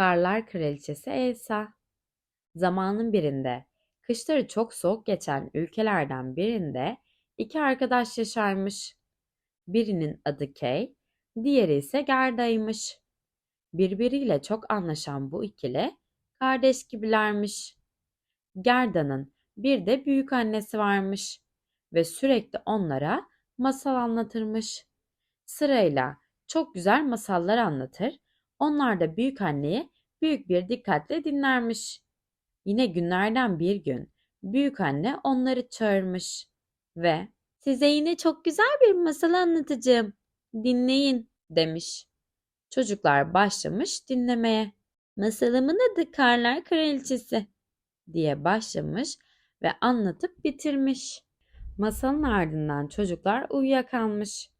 Karlar Kraliçesi Elsa Zamanın birinde, kışları çok soğuk geçen ülkelerden birinde iki arkadaş yaşarmış. Birinin adı Kay, diğeri ise Gerda'ymış. Birbiriyle çok anlaşan bu ikili kardeş gibilermiş. Gerda'nın bir de büyük annesi varmış ve sürekli onlara masal anlatırmış. Sırayla çok güzel masallar anlatır, onlar da büyük anneyi büyük bir dikkatle dinlermiş. Yine günlerden bir gün büyük anne onları çağırmış ve size yine çok güzel bir masal anlatacağım. Dinleyin demiş. Çocuklar başlamış dinlemeye. Masalımın adı Karlar Kraliçesi diye başlamış ve anlatıp bitirmiş. Masalın ardından çocuklar uyuyakalmış.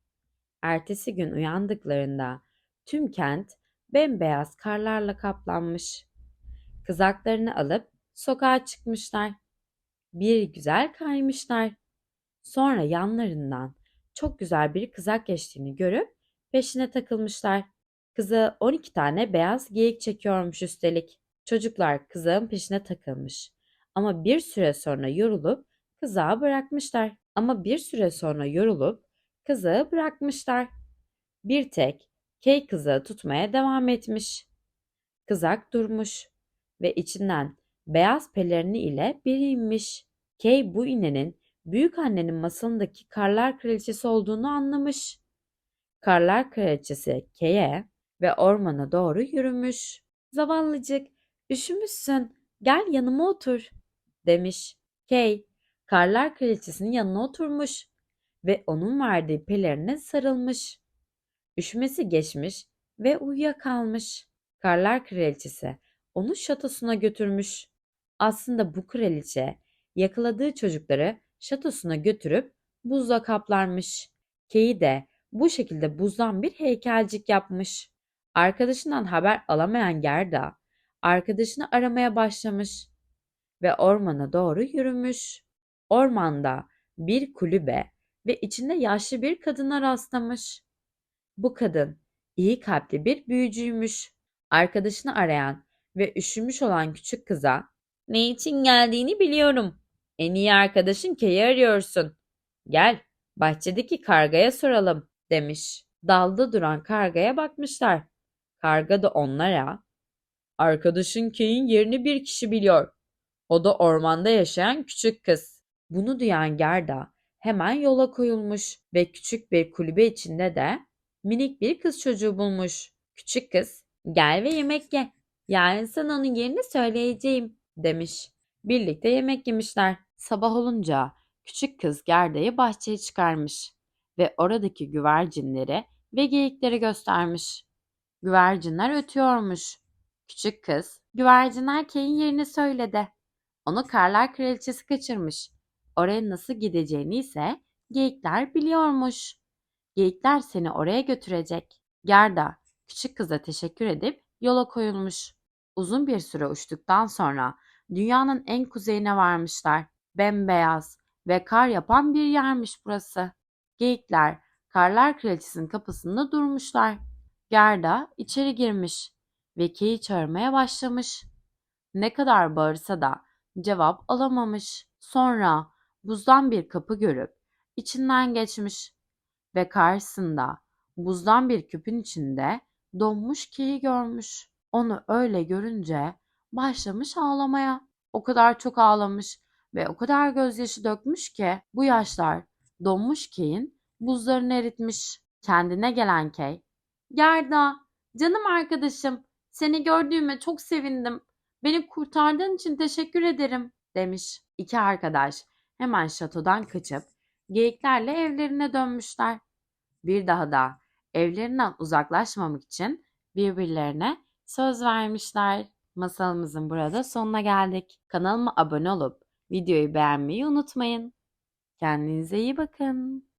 Ertesi gün uyandıklarında tüm kent bembeyaz karlarla kaplanmış. Kızaklarını alıp sokağa çıkmışlar. Bir güzel kaymışlar. Sonra yanlarından çok güzel bir kızak geçtiğini görüp peşine takılmışlar. Kızı 12 tane beyaz geyik çekiyormuş üstelik. Çocuklar kızağın peşine takılmış. Ama bir süre sonra yorulup kızağı bırakmışlar. Ama bir süre sonra yorulup kızağı bırakmışlar. Bir tek Kay kızağı tutmaya devam etmiş. Kızak durmuş ve içinden beyaz pelerini ile biri inmiş. Kay bu inenin büyük annenin masalındaki Karlar Kraliçesi olduğunu anlamış. Karlar Kraliçesi Kay'e ve ormana doğru yürümüş. Zavallıcık, üşümüşsün, gel yanıma otur, demiş. Kay, Karlar Kraliçesi'nin yanına oturmuş ve onun verdiği pelerine sarılmış. Üşümesi geçmiş ve uyuyakalmış. Karlar Kraliçesi onu şatosuna götürmüş. Aslında bu kraliçe yakaladığı çocukları şatosuna götürüp buzla kaplarmış. Kay'i de bu şekilde buzdan bir heykelcik yapmış. Arkadaşından haber alamayan Gerda arkadaşını aramaya başlamış ve ormana doğru yürümüş. Ormanda bir kulübe ve içinde yaşlı bir kadına rastlamış. Bu kadın iyi kalpli bir büyücüymüş. Arkadaşını arayan ve üşümüş olan küçük kıza "Ne için geldiğini biliyorum. En iyi arkadaşın Kay'ı arıyorsun. Gel, bahçedeki kargaya soralım." demiş. Dalda duran kargaya bakmışlar. Karga da onlara "Arkadaşın Kay'in yerini bir kişi biliyor. O da ormanda yaşayan küçük kız." Bunu duyan Gerda hemen yola koyulmuş ve küçük bir kulübe içinde de minik bir kız çocuğu bulmuş. Küçük kız, gel ve yemek ye. Yarın sana onun yerini söyleyeceğim demiş. Birlikte yemek yemişler. Sabah olunca küçük kız Gerda'yı bahçeye çıkarmış ve oradaki güvercinleri ve geyikleri göstermiş. Güvercinler ötüyormuş. Küçük kız, güvercinler Kay'in yerini söyledi. Onu Karlar Kraliçesi kaçırmış. Oraya nasıl gideceğini ise geyikler biliyormuş. Geyikler seni oraya götürecek. Gerda küçük kıza teşekkür edip yola koyulmuş. Uzun bir süre uçtuktan sonra dünyanın en kuzeyine varmışlar. Bembeyaz ve kar yapan bir yermiş burası. Geyikler Karlar Kraliçesi'nin kapısında durmuşlar. Gerda içeri girmiş ve Kay'i çağırmaya başlamış. Ne kadar bağırsa da cevap alamamış. Sonra buzdan bir kapı görüp içinden geçmiş ve karşısında buzdan bir küpün içinde donmuş Kay'i görmüş. Onu öyle görünce başlamış ağlamaya. O kadar çok ağlamış ve o kadar gözyaşı dökmüş ki bu yaşlar donmuş Kay'in buzlarını eritmiş. Kendine gelen Kay, Gerda, canım arkadaşım, seni gördüğüme çok sevindim. Beni kurtardığın için teşekkür ederim, demiş. İki arkadaş hemen şatodan kaçıp geyiklerle evlerine dönmüşler. Bir daha da evlerinden uzaklaşmamak için birbirlerine söz vermişler. Masalımızın burada sonuna geldik. Kanalıma abone olup videoyu beğenmeyi unutmayın. Kendinize iyi bakın.